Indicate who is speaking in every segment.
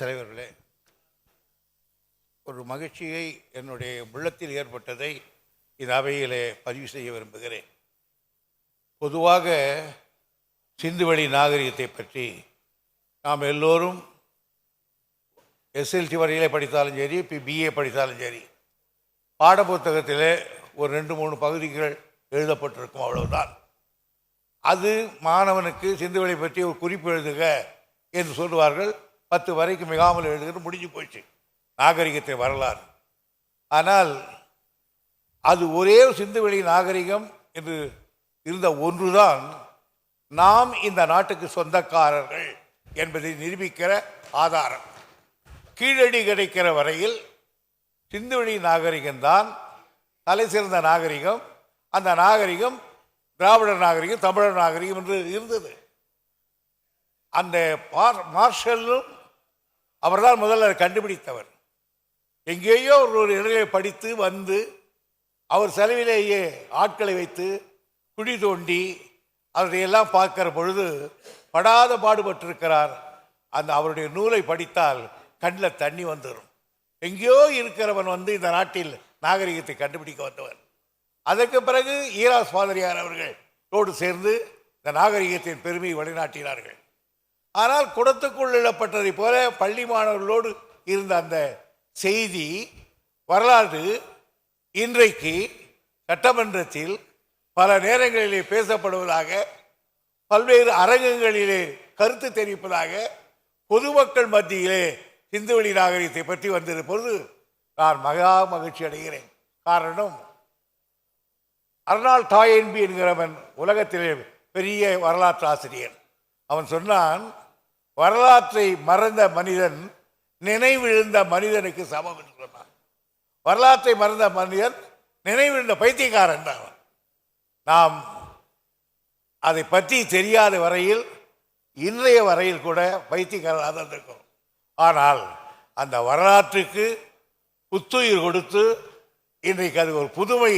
Speaker 1: தலைவர்களே ஒரு மகிழ்ச்சியை என்னுடைய உள்ளத்தில் ஏற்பட்டதை இந்த அவையிலே பதிவு செய்ய விரும்புகிறேன். பொதுவாக சிந்துவெளி நாகரிகத்தை பற்றி நாம் எல்லோரும் எஸ்எல்சி வரையிலே படித்தாலும் சரி இப்போ பிஏ படித்தாலும் சரி பாடப்புத்தகத்தில் ஒரு ரெண்டு மூணு பகுதிகள் எழுதப்பட்டிருக்கும் அவ்வளவுதான். அது மாணவனுக்கு சிந்துவெளி பற்றி ஒரு குறிப்பு எழுதுக என்று சொல்லுவார்கள். பத்து வரைக்கும் மிகாமல் எழுதுகிறது முடிஞ்சு போச்சு. நாகரிகத்தை வரலாறு. ஆனால் அது ஒரே சிந்துவெளி நாகரிகம் என்று இருந்த ஒன்றுதான் நாம் இந்த நாட்டுக்கு சொந்தக்காரர்கள் என்பதை நிரூபிக்கிற ஆதாரம். கீழடி கிடைக்கிற வரையில் சிந்துவெளி நாகரிகம்தான் தலை சிறந்த நாகரிகம். அந்த நாகரிகம் திராவிடர் நாகரிகம் தமிழர் நாகரிகம் என்று இருந்தது. அந்த பார்- மார்ஷலும் அவர்தான் முதல்ல கண்டுபிடித்தவர். எங்கேயோ ஒரு ஒரு இடங்களை படித்து வந்து அவர் செலவிலேயே ஆட்களை வைத்து குழி தோண்டி அவரையெல்லாம் பார்க்கிற பொழுது படாத பாடுபட்டிருக்கிறார். அந்த அவருடைய நூலை படித்தால் கண்ணில் தண்ணி வந்துடும் எங்கேயோ இருக்கிறவன் வந்து இந்த நாட்டில் நாகரிகத்தை கண்டுபிடிக்க வந்தவர் அதற்கு பிறகு ஈராஸ் பாதிரியார் அவர்களோடு சேர்ந்து இந்த நாகரிகத்தின் பெருமையை வழிநாட்டினார்கள் ஆனால் குடத்துக்குள் இழப்பட்டதைப் போல பள்ளி மாணவர்களோடு இருந்த அந்த செய்தி வரலாறு இன்றைக்கு சட்டமன்றத்தில் பல நேரங்களிலே பேசப்படுவதாக பல்வேறு அரங்கங்களிலே கருத்து தெரிவிப்பதாக பொதுமக்கள் மத்தியிலே சிந்துவெளி நாகரிகத்தை பற்றி வந்திருப்பது நான் மகா மகிழ்ச்சி அடைகிறேன். காரணம் அர்னால் டாயன்பி என்கிறவன் உலகத்திலே பெரிய வரலாற்று ஆசிரியர். அவன் சொன்னான் வரலாற்றை மறந்த மனிதன் நினைவிழுந்த மனிதனுக்கு சமம் என்று வரலாற்றை மறந்த மனிதன் நினைவிழுந்த பைத்தியக்காரன் தான் நாம் அதை பற்றி தெரியாத வரையில் இன்றைய வரையில் கூட பைத்தியக்காரனாக தான் இருக்கும் ஆனால் அந்த வரலாற்றுக்கு புத்துயிர் கொடுத்து இன்றைக்கு அது ஒரு புதுமை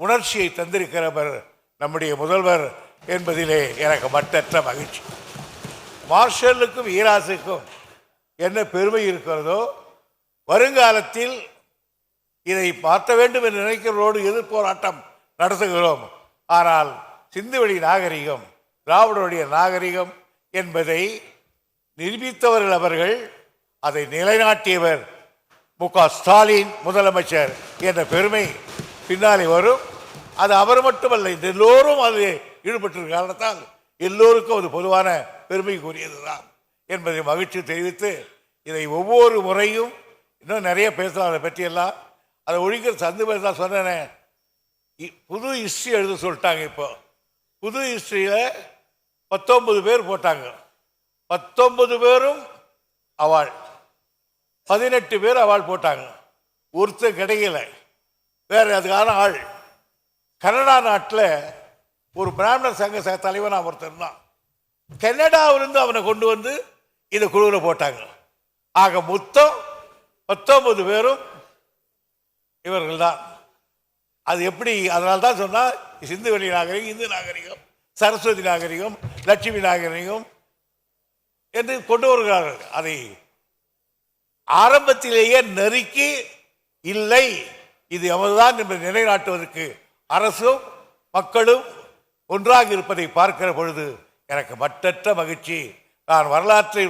Speaker 1: உணர்ச்சியை தந்திருக்கிறவர் நம்முடைய முதல்வர் என்பதிலே எனக்கு மட்டற்ற மகிழ்ச்சி. மார்ஷலுக்கும் ஈராசுக்கும் என்ன பெருமை இருக்கிறதோ வருங்காலத்தில் இதை மாற்ற வேண்டும் என்று நினைக்கிறவரோடு எதிர்போராட்டம் நடத்துகிறோம். ஆனால் சிந்துவெளி நாகரிகம் திராவிடருடைய நாகரிகம் என்பதை நிரூபித்தவர்கள் அவர்கள் அதை நிலைநாட்டியவர் மு. க. ஸ்டாலின் முதலமைச்சர் என்ற பெருமை பின்னாலே வரும். அது அவர் மட்டுமல்ல எல்லோரும் அதில் ஈடுபட்டிருக்க காரணத்தால் எல்லோருக்கும் அது பொதுவான பெருமைக்குரியதுதான் என்பதை மகிழ்ச்சி தெரிவித்து இதை ஒவ்வொரு முறையும் இன்னும் நிறைய பேசலாம் அதை பற்றியெல்லாம். அதை ஒழிக்கிற சந்து பேர் தான் சொன்னேனே. இ- புது ஹிஸ்ட்ரி எழுத சொல்லிட்டாங்க இப்போ. புது ஹிஸ்ட்ரியில் பத்தொன்பது பேர் போட்டாங்க. பத்தொன்பது பேரும் அவாள். பதினெட்டு பேர் அவாள் போட்டாங்க. ஒருத்தர் கிடைக்கல. வேறு அதுக்கான ஆள். கனடா நாட்டில் ஒரு பிராமணர் சங்க ச- தலைவனா ஒருத்தர் தான் கனடாவிலிருந்து அவனை கொண்டு வந்து இந்த குழுவில் போட்டாங்க. ஆக மொத்தம் பத்தொன்பது பேரும் இவர்கள் தான் அது எப்படி? அதனால தான் சொன்னால் சிந்துவெளி நாகரிகம் இந்து நாகரிகம் சரஸ்வதி நாகரிகம் லட்சுமி நாகரிகம் என்று கொண்டு வருகிறார்கள் அதை ஆரம்பத்திலேயே நெருக்கி இல்லை இது எமதுதான் என்று நிலைநாட்டுவதற்கு அரசும் மக்களும் ஒன்றாக இருப்பதை பார்க்கிற பொழுது எனக்கு மட்டற்ற மகிழ்ச்சி. நான் வரலாற்றை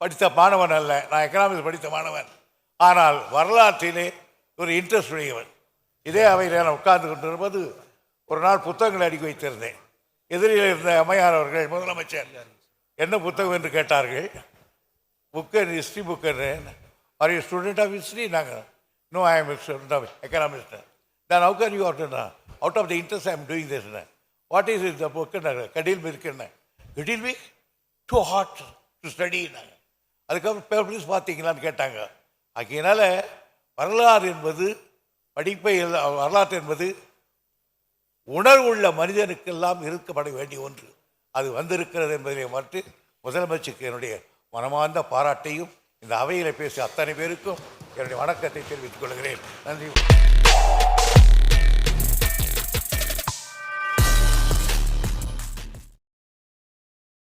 Speaker 1: படித்த மாணவன் அல்ல. நான் எக்கனாமிக்ஸ் படித்த மாணவன். ஆனால் வரலாற்றிலே ஒரு இன்ட்ரெஸ்ட் உடையவன். இதே அவையில் நான் உட்கார்ந்து கொண்டிருப்பது ஒரு நாள் புத்தகங்களை அடுக்கி வைத்திருந்தேன். எதிரில் இருந்த அம்மையார் அவர்கள் முதலமைச்சர் என்ன புத்தகம்? என்று கேட்டார்கள். Book history book are you student of history நாங்கள் no I am student of economics then how can you out out of the interest I am doing this what is is the book கடில் இருக்குன்னு கடில் be too hard to ஸ்டடின்னாங்க அதுக்கப்புறம் papers பார்த்தீங்களான்னு கேட்டாங்க. அதனால் வரலாறு என்பது படிப்பை வரலாற்று வரலாறு என்பது உணர்வுள்ள மனிதனுக்கெல்லாம் இருக்கப்பட வேண்டிய ஒன்று. அது வந்திருக்கிறது என்பதை மட்டும் முதலமைச்சருக்கு என்னுடைய மனமார்ந்த பாராட்டையும் இந்த அவையில் பேசிய அத்தனை பேருக்கும் என்னுடைய வணக்கத்தை தெரிவித்துக் கொள்கிறேன். நன்றி.